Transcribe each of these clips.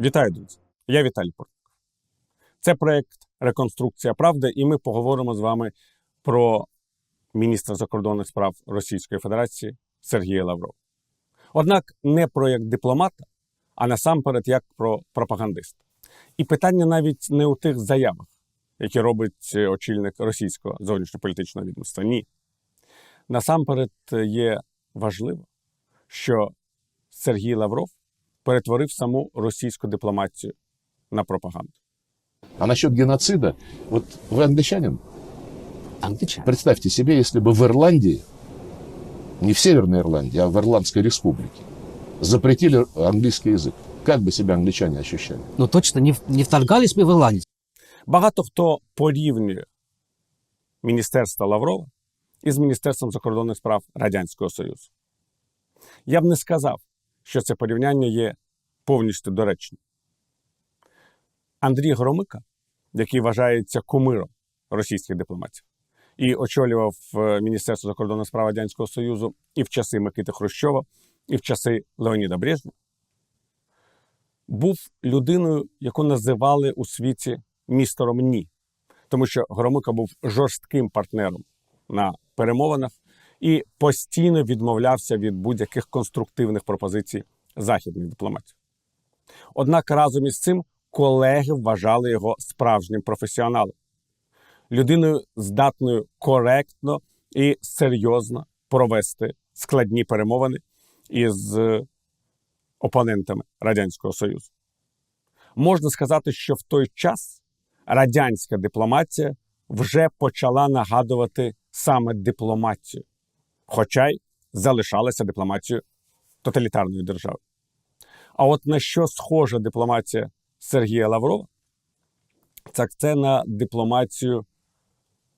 Вітаю, друзі! Я Віталій Портник. Це проект Реконструкція правди, і ми поговоримо з вами про міністра закордонних справ Російської Федерації Сергія Лаврова. Однак не про як дипломата, а насамперед як про пропагандиста. І питання навіть не у тих заявах, які робить очільник російського зовнішньополітичного відомства. Ні. Насамперед є важливо, що Сергій Лавров перетворив саму російську дипломатію на пропаганду. А насчет геноцида, вот вы англичанин, Англичан. представьте себе, если бы в Ирландии, не в Северной Ирландии, а в Ирландской республике, запретили английский язык. Как бы себя англичане ощущали? Ну точно не, в- не вторгались бы в Ирландию. Багато хто порівнює міністерство Лаврова із Міністерством закордонних справ Радянського Союзу. Я б не сказав, що це порівняння є повністю доречним. Андрій Громика, який вважається кумиром російських дипломатів, і очолював е, Міністерство закордонних справ Радянського Союзу і в часи Микити Хрущова, і в часи Леоніда Брежнєва, був людиною, яку називали у світі містером Ні, тому що Громика був жорстким партнером на перемовинах і постійно відмовлявся від будь-яких конструктивних пропозицій західних дипломатів. Однак разом із цим колеги вважали його справжнім професіоналом, людиною, здатною коректно і серйозно провести складні перемовини із е, опонентами Радянського Союзу. Можна сказати, що в той час радянська дипломатія вже почала нагадувати саме дипломатію, хоча й залишалася дипломатією тоталітарної держави. А от на що схожа дипломатія Сергія Лаврова, так це на дипломатію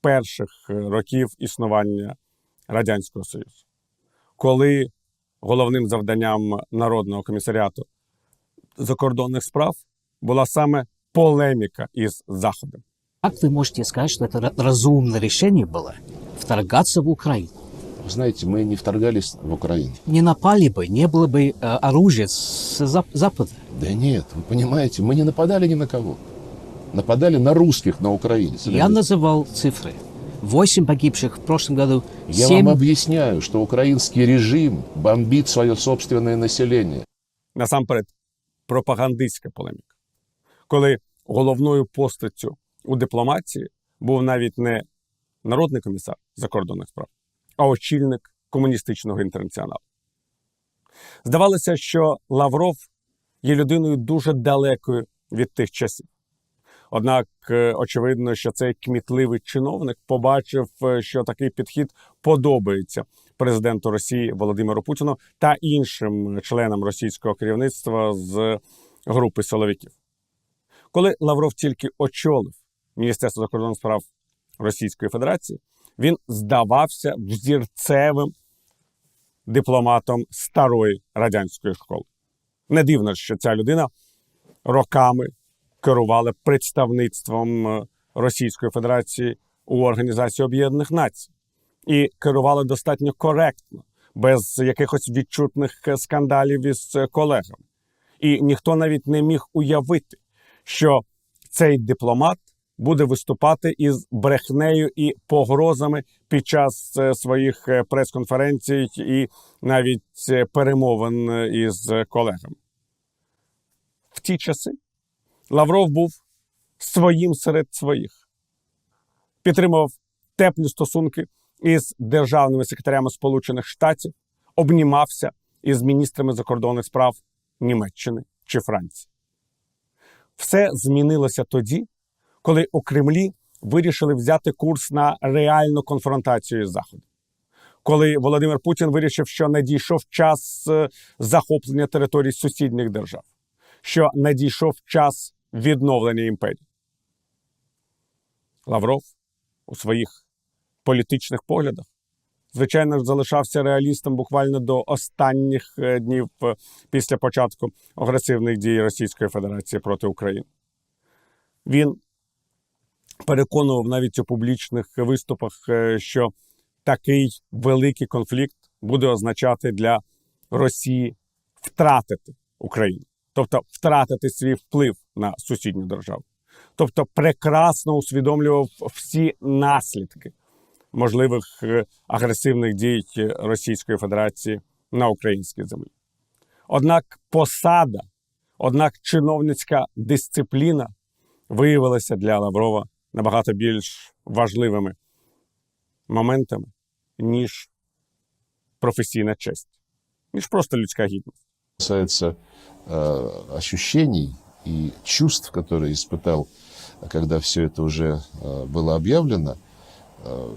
перших е, років існування Радянського Союзу, коли головним завданням Народного комісаріату закордонних справ була саме полеміка із Заходом. Как вы можете сказать, что это ра- разумное решение было вторгаться в Украину? Вы знаете, мы не вторгались в Украину. Не напали бы, не было бы э, оружия с зап- Запада. Да нет, вы понимаете, мы не нападали ни на кого. Нападали на русских на Украине. Я называл цифры. Восемь погибших в прошлом году, Я семь вам объясняю, что украинский режим бомбит свое собственное население. насамперед пропагандистська полеміка, коли головною постаттю у дипломатії був навіть не народний комісар закордонних справ, а очільник комуністичного інтернаціоналу. Здавалося, що Лавров є людиною дуже далекою від тих часів. Однак, е, очевидно, що цей кмітливий чиновник побачив, е, що такий підхід подобається президенту Росії Володимиру Путіну та іншим членам російського керівництва з групи силовиків. Коли Лавров тільки очолив Міністерство закордонних справ Російської Федерації, він здавався взірцевим дипломатом старої радянської школи. Не дивно, що ця людина роками керувала представництвом е, Російської Федерації у Організації Об'єднаних Націй і керувала достатньо коректно, без якихось відчутних скандалів із е, колегами. І ніхто навіть не міг уявити, що цей дипломат буде виступати із брехнею і погрозами під час е, своїх е, прес-конференцій і навіть е, перемовин із колегами. В ті часи Лавров був своїм серед своїх, підтримував теплі стосунки із державними секретарями Сполучених Штатів, обнімався із міністрами закордонних справ Німеччини чи Франції. Все змінилося тоді, коли у Кремлі вирішили взяти курс на реальну конфронтацію з Заходом. Коли Володимир Путін вирішив, що надійшов час е, захоплення територій сусідніх держав, що надійшов час відновлення імперії. Лавров у своїх політичних поглядах, звичайно ж, залишався реалістом буквально до останніх е, днів е, після початку агресивних дій Російської Федерації проти України. Він переконував навіть у публічних виступах, е, що такий великий конфлікт буде означати для Росії втратити Україну. тобто втратити свій вплив на сусідню державу. Тобто прекрасно усвідомлював всі наслідки можливих е, агресивних дій Російської Федерації на українській землі. Однак посада, однак чиновницька дисципліна виявилася для Лаврова набагато більш важливими моментами, ніж професійна честь, ніж просто людська гідність. касается э, ощущений и чувств, которые испытал, когда все это уже э, было объявлено, э,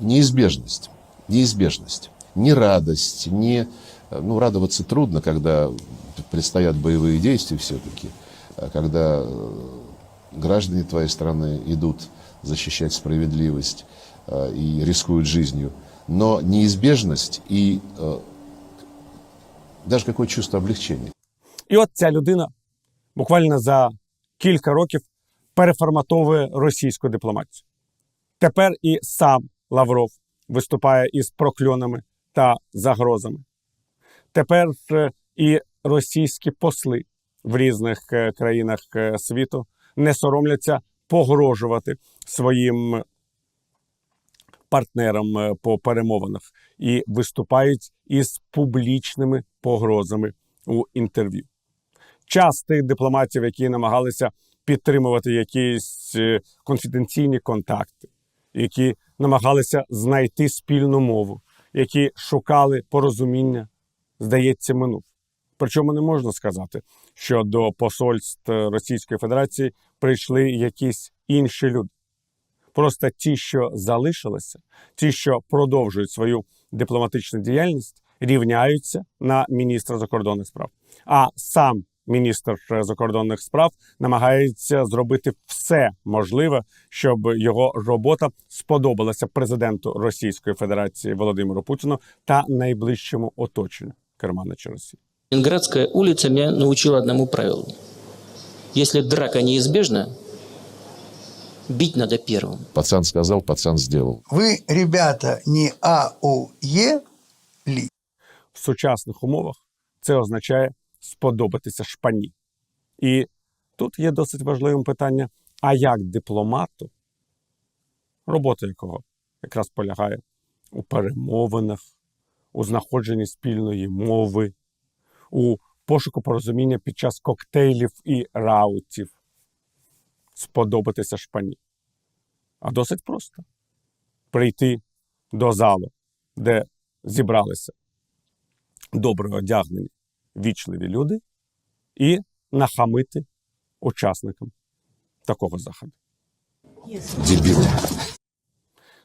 неизбежность, неизбежность, не радость, не, э, ну, радоваться трудно, когда предстоят боевые действия все-таки, а когда э, граждане твоей страны идут защищать справедливость э, и рискуют жизнью, но неизбежность и э, даже какое чувство облегчения. І от ця людина буквально за кілька років переформатовує російську дипломатію. Тепер і сам Лавров виступає із прокльонами та загрозами. Тепер е, і російські посли в різних е, країнах е, світу не соромляться погрожувати своїм партнерам е, по перемовинах і виступають із публічними погрозами у інтерв'ю. Час тих дипломатів, які намагалися підтримувати якісь конфіденційні контакти, які намагалися знайти спільну мову, які шукали порозуміння, здається, минув. Причому не можна сказати, що до посольств Російської Федерації прийшли якісь інші люди. Просто ті, що залишилися, ті, що продовжують свою дипломатичну діяльність, рівняються на міністра закордонних справ. А сам міністр закордонних справ намагається зробити все можливе, щоб його робота сподобалася президенту Російської Федерації Володимиру Путіну та найближчому оточенню керманича Росії. Ленинградская улица меня научила одному правилу. Если драка неизбежна, бить надо первым. Пацан сказал, пацан сделал. Вы, ребята, не АУЕ ли? в сучасних умовах це означає сподобатися шпані. І тут є досить важливим питання: а як дипломату, робота якого якраз полягає у перемовинах, у знаходженні спільної мови, у пошуку порозуміння під час коктейлів і раутів, сподобатися шпані. А досить просто прийти до залу, де зібралися добре одягнені, вічливі люди і нахамити учасникам такого заходу. Дебил.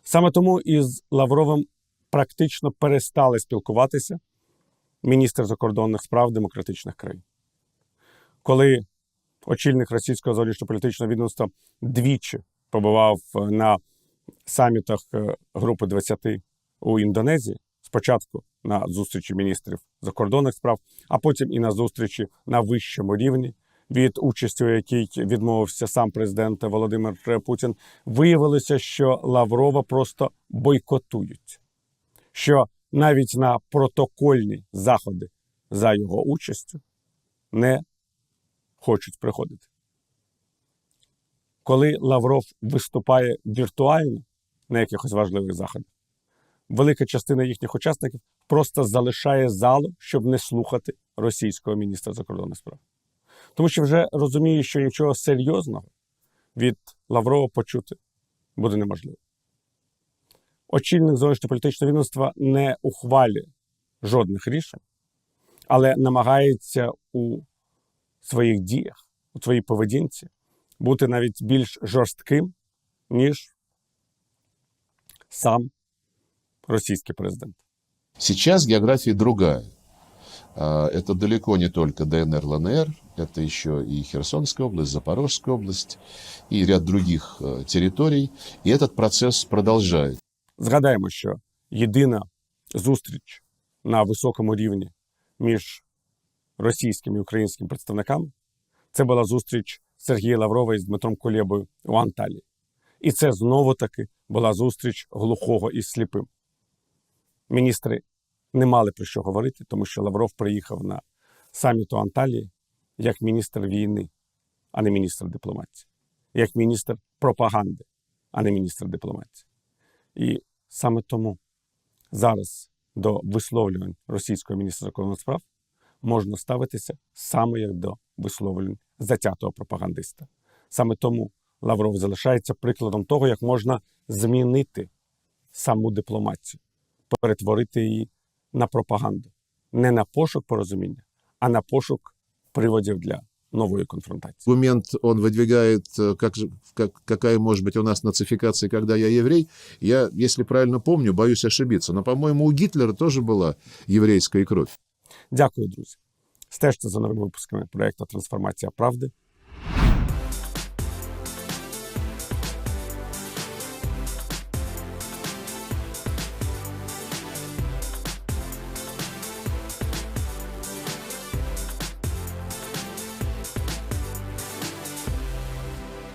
Саме тому із Лавровим практично перестали спілкуватися міністр закордонних справ демократичних країн. Коли очільник російського зовнішньополітичного відомства двічі побував на самітах е, Групи 20 у Індонезії, спочатку на зустрічі міністрів закордонних справ, а потім і на зустрічі на вищому рівні, від участі, у якій відмовився сам президент Володимир Путін, виявилося, що Лаврова просто бойкотують, що навіть на протокольні заходи за його участю не хочуть приходити. Коли Лавров виступає віртуально на якихось важливих заходах, велика частина їхніх учасників просто залишає залу, щоб не слухати російського міністра закордонних справ. Тому що вже розуміє, що нічого серйозного від Лаврова почути буде неможливо Очільник зовнішньополітичного відомства не ухвалює жодних рішень, але намагається у своїх діях, у своїй поведінці бути навіть більш жорстким, ніж сам російський президент. Сейчас география другая. А, Это далеко не только ДНР, ЛНР, это еще и Херсонская область, Запорожская область и ряд других э, территорий. И этот процесс продолжает. Згадаємо, що єдина зустріч на високому рівні між російським і українським представниками це була зустріч Сергія Лаврова із Дмитром Кулєбою у Анталії. І це знову таки була зустріч глухого із сліпим. Міністри не мали про що говорити, тому що Лавров приїхав на саміт у Анталії як міністр війни, а не міністр дипломатії, як міністр пропаганди, а не міністр дипломатії. І саме тому зараз до висловлювань російського міністра закордонних справ можна ставитися саме як до висловлювань затятого пропагандиста. Саме тому Лавров залишається прикладом того, як можна змінити саму дипломатію, перетворити її на пропаганду, не на пошук порозуміння, а на пошук приводів для нової конфронтації. Аргумент он выдвигает, э, как, же- как, какая может быть у нас нацификация, когда я еврей. Я, если правильно помню, боюсь ошибиться, но, по-моему, у Гитлера тоже была еврейская кровь. Дякую, друзі. Стежте за новими випусками проєкту Трансформація правди.